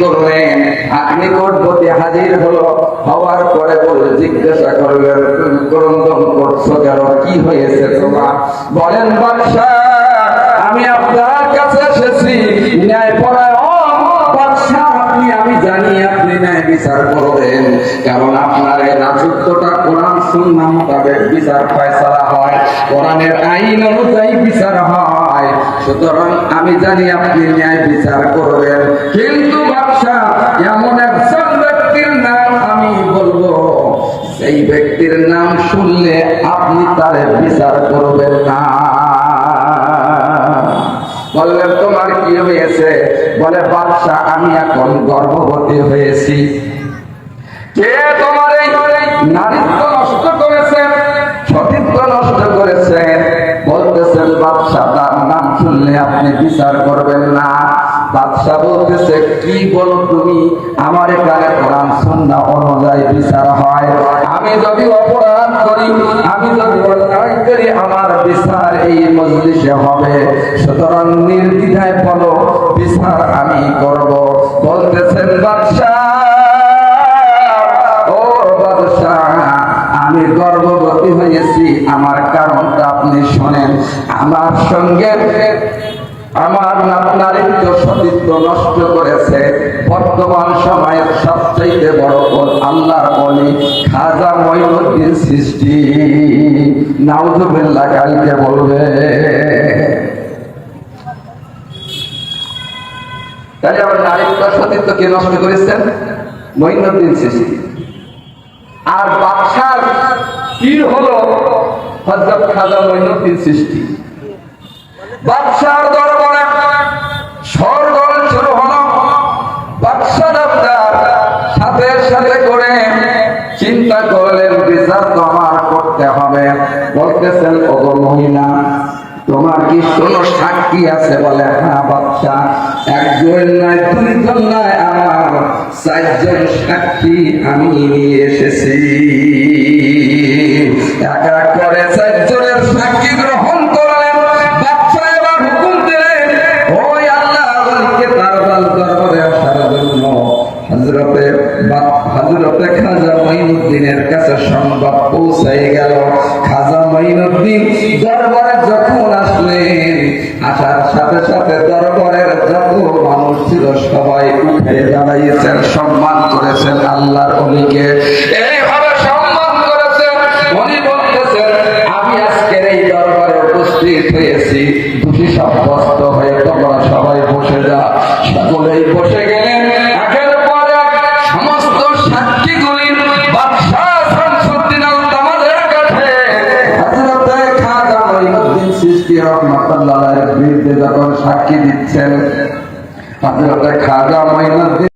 করলেন। আপনি কোটপতি হাজির হলো, হওয়ার পরে বলে, জিজ্ঞাসা করলেন ক্রন্দন করছ কেন? কি হয়েছে তোমার? বলেন বাদশাহ আমি আপনার কাছে এসেছি। ন্যায় পরায়ণ বাদশাহ আপনি, আমি জানি আপনি ন্যায় বিচার করবেন। কারণ আপনার এই রাজত্বটা কোরআন সুন্না মোতাবেক বিচার ফয়সালা হয়। কোরআনের আইন অনুযায়ী বিচার হয়। সুতরাং আমি জানি আপনি ন্যায় বিচার করবেন, কিন্তু বাদশাহ এমন একজন ব্যক্তির নাম আমি বলব। সেই ব্যক্তির নাম শুনলে আপনি তারে বিচার করবেন না। বললেন তোমার কি হয়েছে? বলে বাদশাহ আমি এখন গর্ভবতী হয়েছি। কে তোমার এই নারীত্ব বিচার করবেন না। বাদশাহ বলতেছে, কি বলো তুমি? আমার এখানে কোরআন, সুন্নাহ অনুযায়ী বিচার হয়। আমি যদি অপরাধ করি, আমি যদি অন্যায় করি, আমার বিচার এই মজলিসে হবে। সুতরাং নির্দ্বিধায় বলো, বিচার আমি করব। বলতেছেন বাদশাহ ও বাদশাহ আমি গর্ভবতী হয়েছি। আমার কারণটা আপনি শোনেন। আমার সঙ্গে আমার নারীত্ব সতীত্ব নষ্ট করেছে। বর্তমান সময়ের সবচাইতে বড় বল আল্লাহর অলি খাজা মঈনুদ্দিন সৃষ্টি। নাউজুবিল্লাহ, কালকে বলবে। তাহলে আমার নারীত্ব সতীত্ব কে নষ্ট করেছেন মঈনুদ্দিন সৃষ্টি। আর বাদশার পীর হলো হজরত খাজা মঈনুদ্দিন সৃষ্টি। বাদশার চিন্তা করলেন বিচার তো আমার করতে হবে। বলতেছেন, ওগো মহিলা, তোমার কি কোনো সাক্ষী আছে? বলে হ্যাঁ বাচ্চা, একজন নয়, দুইজন নয়, আমার চারজন সাক্ষী আমি নিয়ে এসেছি। এক মঈনুদ্দিনের কাছে সংবাদ পৌঁছাই গেল। খাজা মঈনুদ্দিন দরবারে যখন আসলেন, আসার সাথে সাথে দরবারের যত মানুষ ছিল সবাই উঠে দাঁড়াইয়েছেন, সম্মান করেছেন আল্লাহর অলিকে। হয়েছি। দোষী সাব্যস্ত হয়ে তোমরা সবাই বসে যা সকলেই বসে গেলেন। যখন সাক্ষী দিচ্ছেন। হযরতে খাজা মঈনুদ্দিন